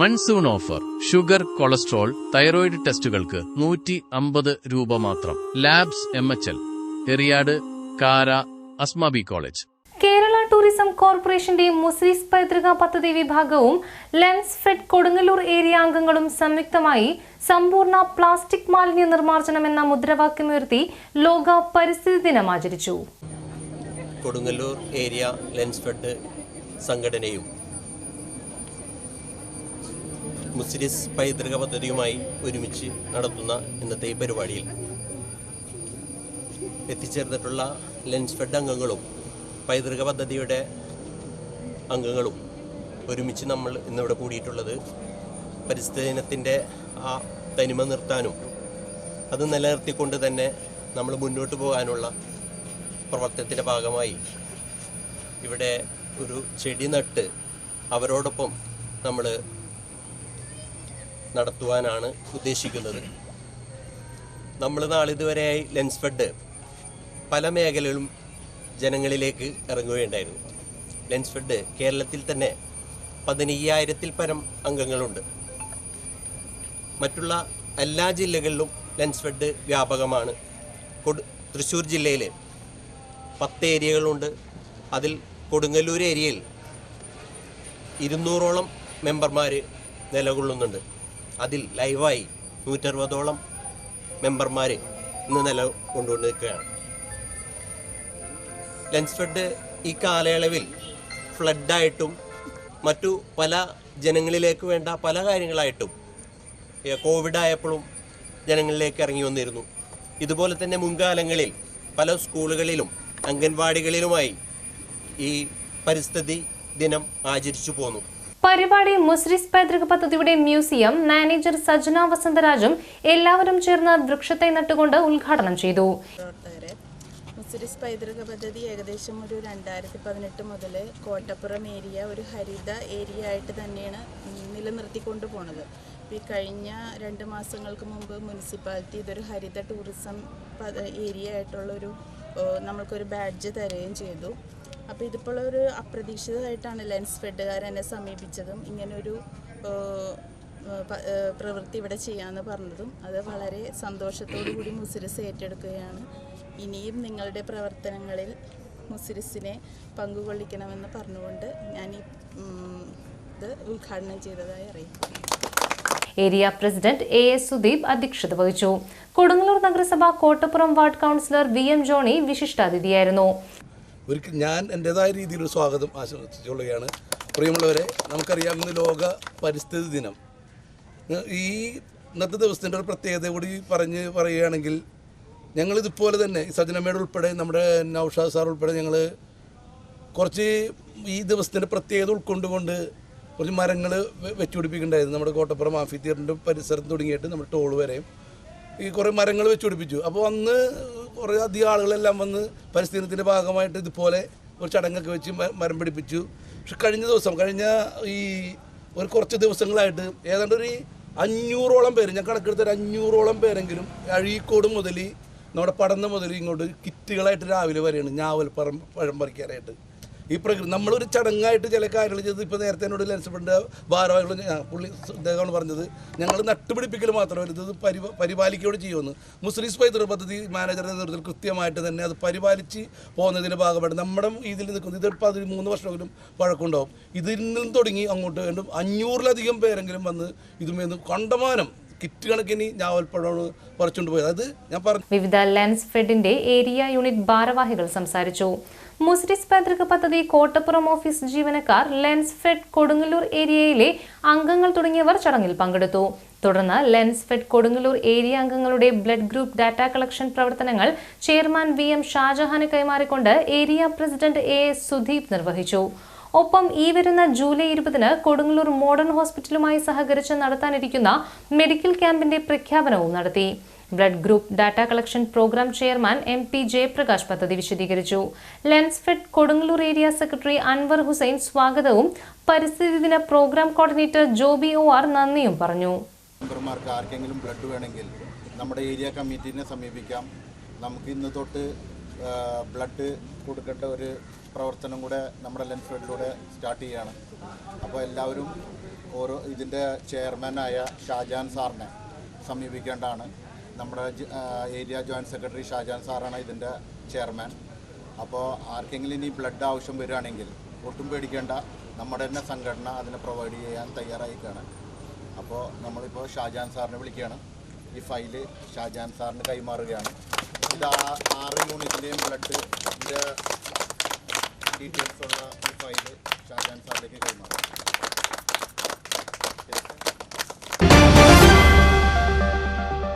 Monsoon offer. Sugar cholesterol thyroid ടെസ്റ്റുകൾക്ക് നൂറ്റി അമ്പത് രൂപ മാത്രം. Labs M H L. Eriyad Kara Asmabi college. Kerala tourism കോർപ്പറേഷന്റെ മുസ്ലിസ് പൈതൃക പദ്ധതി വിഭാഗവും ലെൻസ് ഫെഡ് കൊടുങ്ങല്ലൂർ ഏരിയ അംഗങ്ങളും സംയുക്തമായി സമ്പൂർണ പ്ലാസ്റ്റിക് മാലിന്യ നിർമ്മാർജനം എന്ന മുദ്രാവാക്യമുയർത്തി ലോക പരിസ്ഥിതി ദിനം ആചരിച്ചു. കൊടുങ്ങല്ലൂർ ഏരിയ ലെൻസ് ഫെഡ് സംഘടനയും മുസ്ലിസ് പൈതൃക പദ്ധതിയുമായി ഒരുമിച്ച് നടത്തുന്ന ഇന്നത്തെ ഈ പരിപാടിയിൽ എത്തിച്ചേർന്നിട്ടുള്ള ലെൻസ് ഫെഡ് അംഗങ്ങളും പൈതൃക പദ്ധതിയുടെ അംഗങ്ങളും ഒരുമിച്ച് നമ്മൾ ഇന്നിവിടെ കൂടിയിട്ടുള്ളത്. പരിസ്ഥിതി ദിനത്തിന്റെ ആ തനിമ നിർത്താനും അത് നിലനിർത്തിക്കൊണ്ട് തന്നെ നമ്മൾ മുന്നോട്ട് പോകാനുള്ള പ്രവർത്തനത്തിന്റെ ഭാഗമായി ഇവിടെ ഒരു ചെടി നട്ട് അവരോടൊപ്പം നമ്മൾ നടത്തുവാനാണ് ഉദ്ദേശിക്കുന്നത്. നമ്മൾ നാളിതുവരെയായി ലെൻസ് ഫെഡ് പല മേഖലകളും ജനങ്ങളിലേക്ക് ഇറങ്ങുകയുണ്ടായിരുന്നു. ലെൻസ് ഫെഡ് കേരളത്തിൽ തന്നെ പതിനയ്യായിരത്തിൽ പരം അംഗങ്ങളുണ്ട്. മറ്റുള്ള എല്ലാ ജില്ലകളിലും ലെൻസ് ഫെഡ് വ്യാപകമാണ്. തൃശ്ശൂർ ജില്ലയിൽ പത്ത് ഏരിയകളുണ്ട്. അതിൽ കൊടുങ്ങല്ലൂർ ഏരിയയിൽ ഇരുന്നൂറോളം മെമ്പർമാർ നിലകൊള്ളുന്നുണ്ട്. അതിൽ ലൈവായി നൂറ്ററുപതോളം മെമ്പർമാർ ഇന്ന് നില കൊണ്ടുകൊണ്ട് നിൽക്കുകയാണ് ഈ കാലയളവിൽ ഫ്ലഡായിട്ടും മറ്റു പല ജനങ്ങളിലേക്ക് വേണ്ട പല കാര്യങ്ങളായിട്ടും കോവിഡ് ആയപ്പോഴും ജനങ്ങളിലേക്ക് ഇറങ്ങി വന്നിരുന്നു. ഇതുപോലെ തന്നെ മുൻകാലങ്ങളിൽ പല സ്കൂളുകളിലും അംഗൻവാടികളിലുമായി ഈ പരിസ്ഥിതി ദിനം ആചരിച്ചു പോന്നു. പരിപാടി മുസ്രിസ് പൈതൃക പദ്ധതിയുടെ മ്യൂസിയം മാനേജർ സജന വസന്തരാജും എല്ലാവരും ചേർന്ന് വൃക്ഷത്തെ നട്ടുകൊണ്ട് ഉദ്ഘാടനം ചെയ്തു. മുസ്രിസ് പൈതൃക പദ്ധതി ഏകദേശം ഒരു രണ്ടായിരത്തി പതിനെട്ട് മുതൽ കോട്ടപ്പുറം ഏരിയ ഒരു ഹരിത ഏരിയ ആയിട്ട് തന്നെയാണ് നിലനിർത്തിക്കൊണ്ടു പോണത്. ഈ കഴിഞ്ഞ രണ്ട് മാസങ്ങൾക്ക് മുമ്പ് മുനിസിപ്പാലിറ്റി ഇതൊരു ഹരിത ടൂറിസം ഏരിയ ആയിട്ടുള്ളൊരു നമ്മൾക്കൊരു ബാഡ്ജ് തരുകയും ചെയ്തു. അപ്പോൾ ഇതിപ്പോൾ ഒരു അപ്രതീക്ഷിതമായിട്ടാണ് ലെൻസ് ഫെഡുകാർ എന്നെ സമീപിച്ചതും ഇങ്ങനൊരു പ്രവൃത്തി ഇവിടെ ചെയ്യാമെന്ന് പറഞ്ഞതും അത് വളരെ സന്തോഷത്തോടു കൂടി മുസിരിസ് ഏറ്റെടുക്കുകയാണ്. ഇനിയും നിങ്ങളുടെ പ്രവർത്തനങ്ങളിൽ മുസിരിസിനെ പങ്കുകൊള്ളിക്കണമെന്ന് പറഞ്ഞുകൊണ്ട് ഞാൻ ഈ ഇത് ഉദ്ഘാടനം ചെയ്തതായി അറിയാം area president A S Sudeep അധ്യക്ഷത വഹിച്ചു. കൊടുങ്ങല്ലൂർ നഗരസഭ Kottappuram ward councillor V M Johny വിശിഷ്ടാതിഥിയായിരുന്നു. ഒരിക്കൽ ഞാൻ എന്റെതായ രീതിയിൽ സ്വാഗതം ആശംസിച്ചുകൊള്ളുകയാണ്. പ്രിയമുള്ളവരെ നമുക്കറിയാം ഇന്ന് ലോക പരിസ്ഥിതി ദിനം. ഈ ഇന്നത്തെ ദിവസത്തിന്റെ ഒരു പ്രത്യേകത കൂടി പറഞ്ഞ് പറയുകയാണെങ്കിൽ ഞങ്ങളിതുപോലെ തന്നെ സജനമ്മയുടെ ഉൾപ്പെടെ നമ്മുടെ നൌഷാദ് സാർ ഉൾപ്പെടെ ഞങ്ങൾ കുറച്ച് ഈ ദിവസത്തിന്റെ പ്രത്യേകത ഉൾക്കൊണ്ടുകൊണ്ട് കുറച്ച് മരങ്ങൾ വെച്ചുപിടിപ്പിക്കുന്നുണ്ടായിരുന്നു. നമ്മുടെ കോട്ടപ്പുറം ആഫി തിയേറ്ററിന്റെ പരിസരം തുടങ്ങിയിട്ട് നമ്മുടെ ടോൾ വരെയും ഈ കുറേ മരങ്ങൾ വെച്ചുപിടിപ്പിച്ചു. അപ്പോൾ അന്ന് കുറേ അധികം ആളുകളെല്ലാം വന്ന് പരിസ്ഥിതിത്തിന്റെ ഭാഗമായിട്ട് ഇതുപോലെ ഒരു ചടങ്ങൊക്കെ വെച്ച് മരം പിടിപ്പിച്ചു. പക്ഷെ കഴിഞ്ഞ ദിവസം കഴിഞ്ഞ ഈ ഒരു കുറച്ച് ദിവസങ്ങളായിട്ട് ഏതാണ്ട് ഒരു അഞ്ഞൂറോളം പേര് ഞാൻ കണക്കെടുത്ത ഒരു അഞ്ഞൂറോളം പേരെങ്കിലും അഴീക്കോട് മുതൽ നമ്മുടെ പടന്ന മുതൽ ഇങ്ങോട്ട് കിറ്റുകളായിട്ട് രാവിലെ വരെയാണ് ഞാവൽ പറം പഴം പറിക്കാനായിട്ട്. ഈ പ്രകൃതി നമ്മളൊരു ചടങ്ങായിട്ട് ചില കാര്യങ്ങൾ ചെയ്ത് ഇപ്പോൾ നേരത്തെ എന്നോട് ലെൻസ്ഫണ്ട് ഭാരവാഹികളും ഞാൻ- പുള്ളി അദ്ദേഹമാണ് പറഞ്ഞത്. ഞങ്ങൾ നട്ടുപിടിപ്പിക്കൽ മാത്രമല്ല ഇത് പരിപാ പരിപാലിക്കുകയോട് ചെയ്യുമെന്ന്. മുസ്ലിം പൈതൃക പദ്ധതി മാനേജറുടെ നേതൃത്വത്തിൽ കൃത്യമായിട്ട് തന്നെ അത് പരിപാലിച്ച് പോകുന്നതിന്റെ ഭാഗമായിട്ട് നമ്മുടെ ഇതിൽ നിൽക്കുന്നത് ഇത് പതിമൂന്ന് വർഷമെങ്കിലും പഴക്കമുണ്ടാവും. ഇതിൽ നിന്നും തുടങ്ങി അങ്ങോട്ട് വീണ്ടും അഞ്ഞൂറിലധികം പേരെങ്കിലും വന്ന് ഇതുമേന്ന് കണ്ടമാനം കിറ്റ് കണക്കിന് ഞാവൽപ്പഴമാണ് പറിച്ചുകൊണ്ട് പോയത്. അത് ഞാൻ പറഞ്ഞു വിവിധ ലെൻസ് ഫെഡിന്റെ ഏരിയ യൂണിറ്റ് ഭാരവാഹികൾ സംസാരിച്ചു. മുസ്ലിസ് പൈതൃക പദ്ധതി കോട്ടപ്പുറം ഓഫീസ് ജീവനക്കാർ ലെൻസ് ഫെഡ് കൊടുങ്ങല്ലൂർ ഏരിയയിലെ അംഗങ്ങൾ തുടങ്ങിയവർ ചടങ്ങിൽ പങ്കെടുത്തു. തുടർന്ന് ലെൻസ് ഫെഡ് കൊടുങ്ങല്ലൂർ ഏരിയ അംഗങ്ങളുടെ ബ്ലഡ് ഗ്രൂപ്പ് ഡാറ്റ കളക്ഷൻ പ്രവർത്തനങ്ങൾ ചെയർമാൻ വി എം ഷാജഹാന് കൈമാറിക്കൊണ്ട് area president A S Sudeep നിർവഹിച്ചു. ഒപ്പം ഈ വരുന്ന ജൂലൈ ഇരുപതിന് കൊടുങ്ങല്ലൂർ മോഡേൺ ഹോസ്പിറ്റലുമായി സഹകരിച്ച് നടത്താനിരിക്കുന്ന മെഡിക്കൽ ക്യാമ്പിന്റെ പ്രഖ്യാപനവും നടത്തി. Blood group data collection programme chairman M P Jayaprakash പദ്ധതി വിശദീകരിച്ചു. ലെൻസ്ഫെഡ് കൊടുങ്ങല്ലൂർ ഏരിയ സെക്രട്ടറി അൻവർ ഹുസൈൻ സ്വാഗതവും പരിസ്ഥിതി ദിന programme coordinator Joby O R നന്ദിയും പറഞ്ഞു. മെമ്പർമാർക്ക് ആർക്കെങ്കിലും ബ്ലഡ് വേണമെങ്കിൽ നമ്മുടെ ഏരിയ കമ്മിറ്റീനെ സമീപിക്കാം. നമുക്ക് ഇന്ന് തൊട്ട് ബ്ലഡ് കൊടുക്കേണ്ട ഒരു പ്രവർത്തനം കൂടെ നമ്മുടെ ലെൻസ് ഫെഡിലൂടെ സ്റ്റാർട്ട് ചെയ്യുകയാണ് അപ്പോൾ എല്ലാവരും ഓരോ ഇതിന്റെ ചെയർമാനായ ഷാജാൻ സാറിനെ സമീപിക്കേണ്ടതാണ്. നമ്മുടെ ഏരിയ ജോയിന്റ് സെക്രട്ടറി ഷാജാൻ സാറാണ് ഇതിന്റെ ചെയർമാൻ. അപ്പോൾ ആർക്കെങ്കിലും ഇനി ബ്ലഡ് ആവശ്യം വരികയാണെങ്കിൽ ഒട്ടും പേടിക്കേണ്ട. നമ്മുടെ തന്നെ സംഘടന അതിനെ പ്രൊവൈഡ് ചെയ്യാൻ തയ്യാറായിക്കാണ് അപ്പോൾ നമ്മളിപ്പോൾ ഷാജാൻ സാറിനെ വിളിക്കുകയാണ്. ഈ ഫയൽ ഷാജാൻ സാറിന് കൈമാറുകയാണ്. ഇത് ആറ് യൂണിറ്റിന്റെയും ബ്ലഡിന്റെ ഡീറ്റെയിൽസ് ഉള്ള ഈ ഫയൽ ഷാജാൻ സാറിലേക്ക് കൈമാറും.